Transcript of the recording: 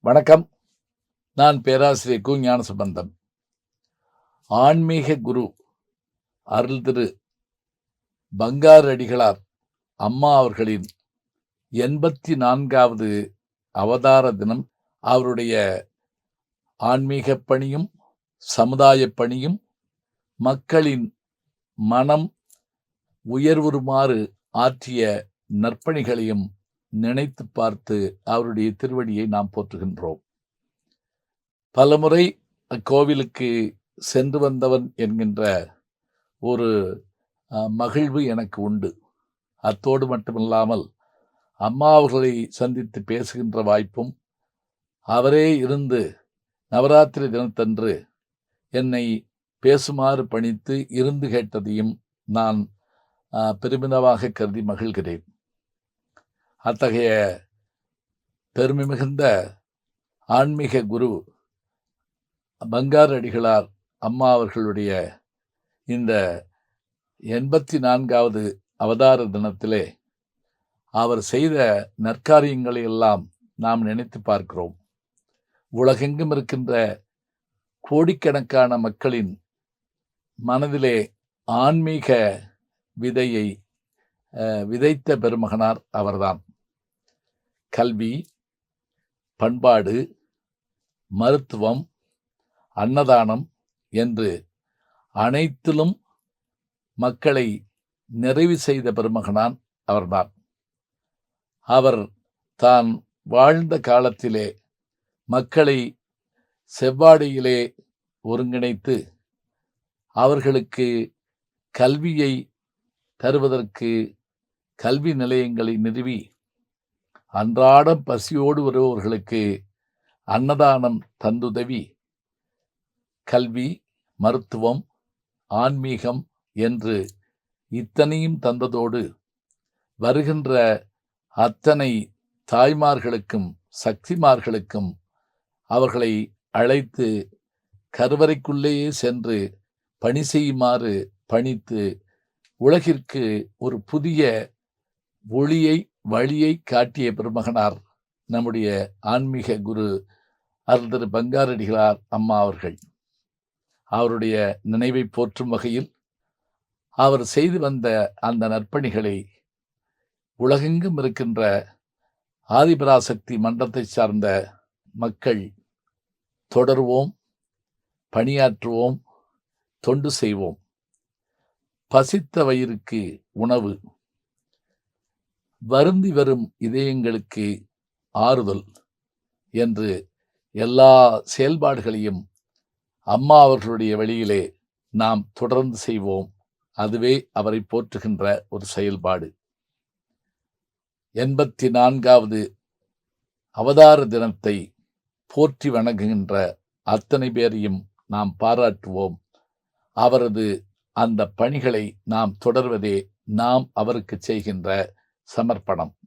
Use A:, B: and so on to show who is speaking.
A: வணக்கம். நான் பேராசிரியர் கு. ஞானசம்பந்தம். ஆன்மீக குரு அருள் திரு. பங்காரடிகளார் அம்மா அவர்களின் எண்பத்தி நான்காவது அவதார தினம் அவருடைய ஆன்மீக பணியும் சமுதாய பணியும் மக்களின் மனம் உயர்வுறுமாறு ஆற்றிய நற்பணிகளையும் நினைத்து பார்த்து அவருடைய திருவடியை நாம் போற்றுகின்றோம். பலமுறை அக்கோவிலுக்கு சென்று வந்தவன் என்கின்ற ஒரு மகிழ்வு எனக்கு உண்டு. அத்தோடு மட்டுமில்லாமல் அம்மா அவர்களை சந்தித்து பேசுகின்ற வாய்ப்பும் அவரே இருந்து நவராத்திரி தினத்தன்று என்னை பேசுமாறு பணித்து இருந்து கேட்டதையும் நான் பெருமிதமாக கருதி மகிழ்கிறேன். அத்தகைய பெருமை மிகுந்த ஆன்மீக குரு பங்கார் அடிகளார் அம்மா அவர்களுடைய இந்த எண்பத்தி நான்காவது அவதார தினத்திலே அவர் செய்த நற்காரியங்களை எல்லாம் நாம் நினைத்து பார்க்கிறோம். உலகெங்கும் இருக்கின்ற கோடிக்கணக்கான மக்களின் மனதிலே ஆன்மீக விதையை விதைத்த பெருமகனார் அவர்தான். கல்வி பண்பாடு மருத்துவம் அன்னதானம் என்று அனைத்திலும் மக்களை நிறைவு செய்த பெருமகனான் அவர்தான். அவர் தான் வாழ்ந்த காலத்திலே மக்களை செவ்வாடையிலே ஒருங்கிணைத்து அவர்களுக்கு கல்வியை தருவதற்கு கல்வி நிலையங்களை நிறுவி அன்றாடம் பசியோடு வருபவர்களுக்கு அன்னதானம் தந்துதவி. கல்வி மருத்துவம் ஆன்மீகம் என்று இத்தனையும் தந்ததோடு வருகின்ற அத்தனை தாய்மார்களுக்கும் சக்திமார்களுக்கும் அவர்களை அழைத்து கருவறைக்குள்ளேயே சென்று பணி செய்யுமாறு பணித்து உலகிற்கு ஒரு புதிய ஒளியை வழியை காட்டிய பெருமகனார் நம்முடைய ஆன்மீக குரு அருள் திரு பங்காரடிகளார் அம்மா அவர்கள். அவருடைய நினைவை போற்றும் வகையில் அவர் செய்து வந்த அந்த நற்பணிகளை உலகெங்கும் இருக்கின்ற ஆதிபராசக்தி மன்றத்தை சார்ந்த மக்கள் தொடர்வோம் பணியாற்றுவோம் தொண்டு செய்வோம். பசித்த வயிறுக்கு உணவு வருந்தி வரும் இதயங்களுக்கு ஆறுதல் என்று எல்லா செயல்பாடுகளையும் அம்மா அவர்களுடைய வழியிலே நாம் தொடர்ந்து செய்வோம். அதுவே அவரை போற்றுகின்ற ஒரு செயல்பாடு. எண்பத்தி நான்காவது அவதார தினத்தை போற்றி வணங்குகின்ற அத்தனை பேரையும் நாம் பாராட்டுவோம். அவரது அந்த பணிகளை நாம் தொடர்வதே நாம் அவருக்கு செய்கின்ற சமர்ப்பணம்.